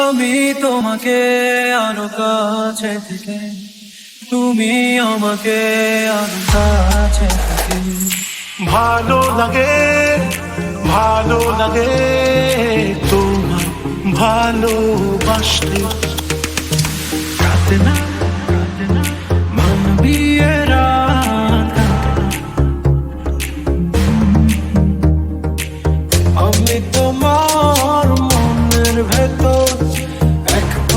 আমি তোমাকে আরও কাছে থেকে, তুমি আমাকে আরও কাছে থেকে। ভালো লাগে ভালো লাগে তোমার ভালোবাসতে। রাতে না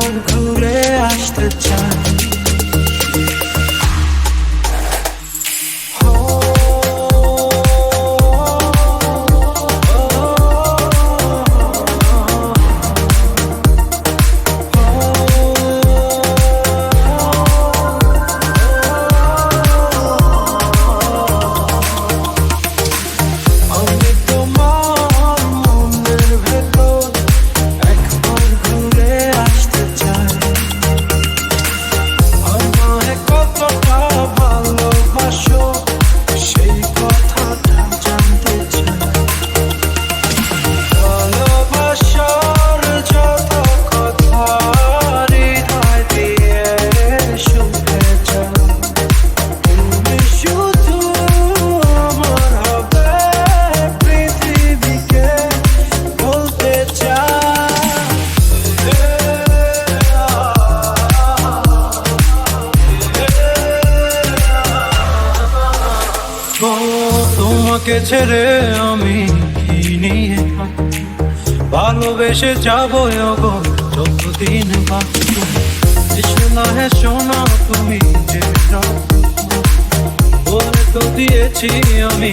একবার ঘুরে আসতে চাই তোমাকে ছেড়ে আমি কি নিয়ে ভালোবেসে যাব যতদিন হে তুমি যে বলে তো দিয়েছি আমি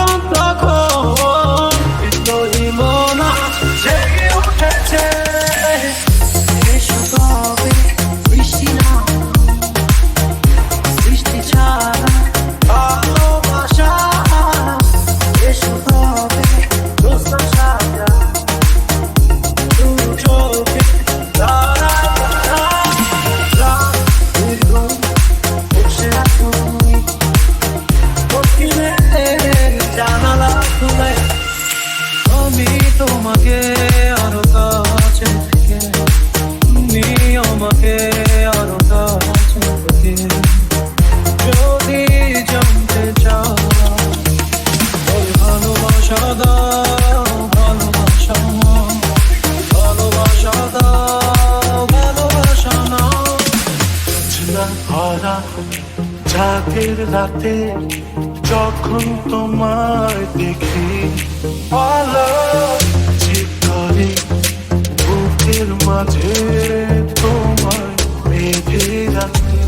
রাতের রাতে যখন তোমায় দেখি ভালো চিত্তরে বুকের মাঝে তোমায় রাতে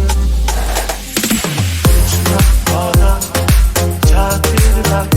রাতের রাতে